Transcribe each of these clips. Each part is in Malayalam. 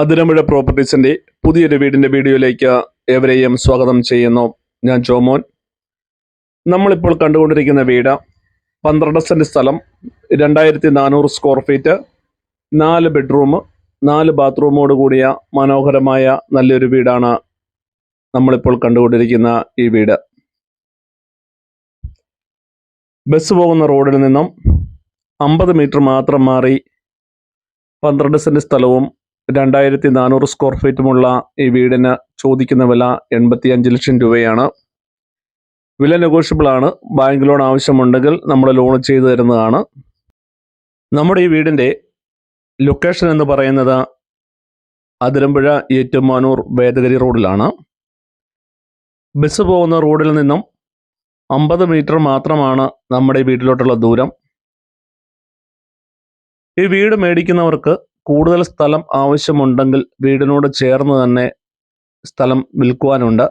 അതിരമ്പുഴ പ്രോപ്പർട്ടീസിന്റെ പുതിയൊരു വീടിന്റെ വീഡിയോയിലേക്ക് ഏവരെയും സ്വാഗതം ചെയ്യുന്നു. ഞാൻ ജോമോൻ. നമ്മളിപ്പോൾ കണ്ടുകൊണ്ടിരിക്കുന്ന വീട് പന്ത്രണ്ട് സെന്റ് സ്ഥലം രണ്ടായിരത്തി നാനൂറ് സ്ക്വയർ ഫീറ്റ് നാല് ബെഡ്റൂം നാല് ബാത്റൂമോട് കൂടിയ മനോഹരമായ നല്ലൊരു വീടാണ് നമ്മളിപ്പോൾ കണ്ടുകൊണ്ടിരിക്കുന്ന ഈ വീട്. ബസ് പോകുന്ന റോഡിൽ നിന്നും അമ്പത് മീറ്റർ മാത്രം മാറി പന്ത്രണ്ട് സെന്റ് സ്ഥലവും രണ്ടായിരത്തി നാനൂറ് സ്ക്വയർ ഫീറ്റുമുള്ള ഈ വീടിന് ചോദിക്കുന്ന വില എൺപത്തി അഞ്ച് ലക്ഷം രൂപയാണ്. വില നെഗോഷ്യബിൾ ആണ്. ബാങ്ക് ലോൺ ആവശ്യമുണ്ടെങ്കിൽ നമ്മൾ ലോൺ ചെയ്തു തരുന്നതാണ്. നമ്മുടെ ഈ വീടിന്റെ ലൊക്കേഷൻ എന്ന് പറയുന്നത് അതിരമ്പുഴ ഏറ്റുമാനൂർ വേദഗിരി റോഡിലാണ്. ബസ് പോകുന്ന റോഡിൽ നിന്നും അമ്പത് മീറ്റർ മാത്രമാണ് നമ്മുടെ വീട്ടിലോട്ടുള്ള ദൂരം. ഈ വീട് മേടിക്കുന്നവർക്ക് കൂടുതൽ സ്ഥലം ആവശ്യമുണ്ടെങ്കിൽ വീടിനോട് ചേർന്ന് തന്നെ സ്ഥലം വിൽക്കുവാനുണ്ട്.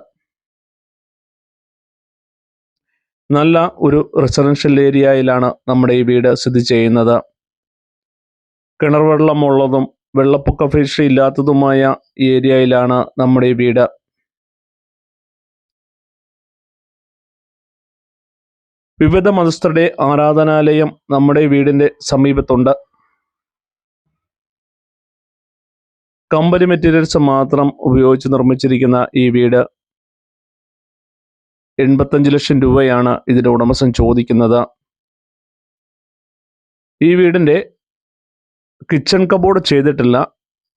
നല്ല ഒരു റെസിഡൻഷ്യൽ ഏരിയയിലാണ് നമ്മുടെ ഈ വീട് സ്ഥിതി ചെയ്യുന്നത്. കിണർ വെള്ളമുള്ളതും വെള്ളപ്പൊക്ക ഭീഷണി ഇല്ലാത്തതുമായ ഏരിയയിലാണ് നമ്മുടെ ഈ വീട്. വിവിധ മതസ്ഥരുടെ ആരാധനാലയം നമ്മുടെ വീടിന്റെ സമീപത്തുണ്ട്. കമ്പനി മെറ്റീരിയൽസ് മാത്രം ഉപയോഗിച്ച് നിർമ്മിച്ചിരിക്കുന്ന ഈ വീട് എൺപത്തഞ്ച് ലക്ഷം രൂപയാണ് ഇതിന്റെ ഉടമസ്ഥൻ ചോദിക്കുന്നത്. ഈ വീടിന്റെ കിച്ചൺ കബോർഡ് ചെയ്തിട്ടില്ല.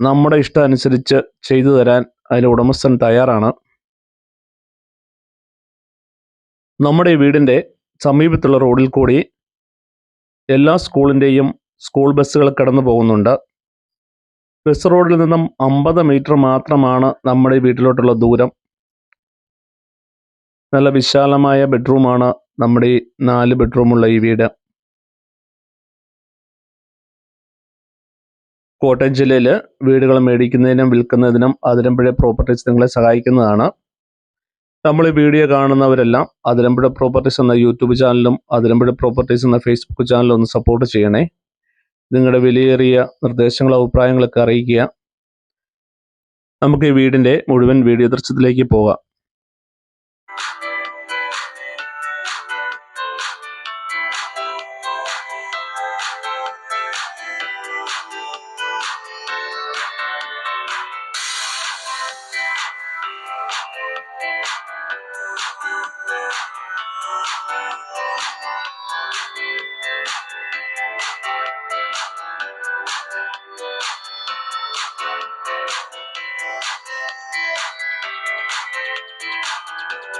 നമ്മുടെ ഇഷ്ടം അനുസരിച്ച് ചെയ്തു തരാൻ അതിലെ ഉടമസ്ഥൻ തയ്യാറാണ്. നമ്മുടെ ഈ വീടിന്റെ സമീപത്തുള്ള റോഡിൽ കൂടി എല്ലാ സ്കൂളിന്റെയും സ്കൂൾ ബസ്സുകൾ കടന്നു പോകുന്നുണ്ട്. ബസ് റോഡിൽ നിന്നും അമ്പത് മീറ്റർ മാത്രമാണ് നമ്മുടെ ഈ വീട്ടിലോട്ടുള്ള ദൂരം. നല്ല വിശാലമായ ബെഡ്റൂമാണ് നമ്മുടെ ഈ നാല് ബെഡ്റൂമുള്ള ഈ വീട്. കോട്ടയം ജില്ലയിൽ വീടുകൾ മേടിക്കുന്നതിനും വിൽക്കുന്നതിനും അതിരമ്പുഴ പ്രോപ്പർട്ടീസ് നിങ്ങളെ സഹായിക്കുന്നതാണ്. നമ്മൾ ഈ വീഡിയോ കാണുന്നവരെല്ലാം അതിരമ്പുഴ പ്രോപ്പർട്ടീസ് എന്ന യൂട്യൂബ് ചാനലും അതിരമ്പുഴ പ്രോപ്പർട്ടീസ് എന്ന ഫേസ്ബുക്ക് ചാനലും ഒന്ന് സപ്പോർട്ട് ചെയ്യണേ. നിങ്ങളുടെ വിലയേറിയ നിർദ്ദേശങ്ങളും അഭിപ്രായങ്ങളൊക്കെ അറിയിക്കുക. നമുക്ക് ഈ വീടിന്റെ മുഴുവൻ വീഡിയോ ദൃശ്യത്തിലേക്ക് പോകാം.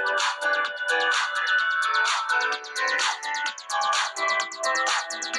Thank you.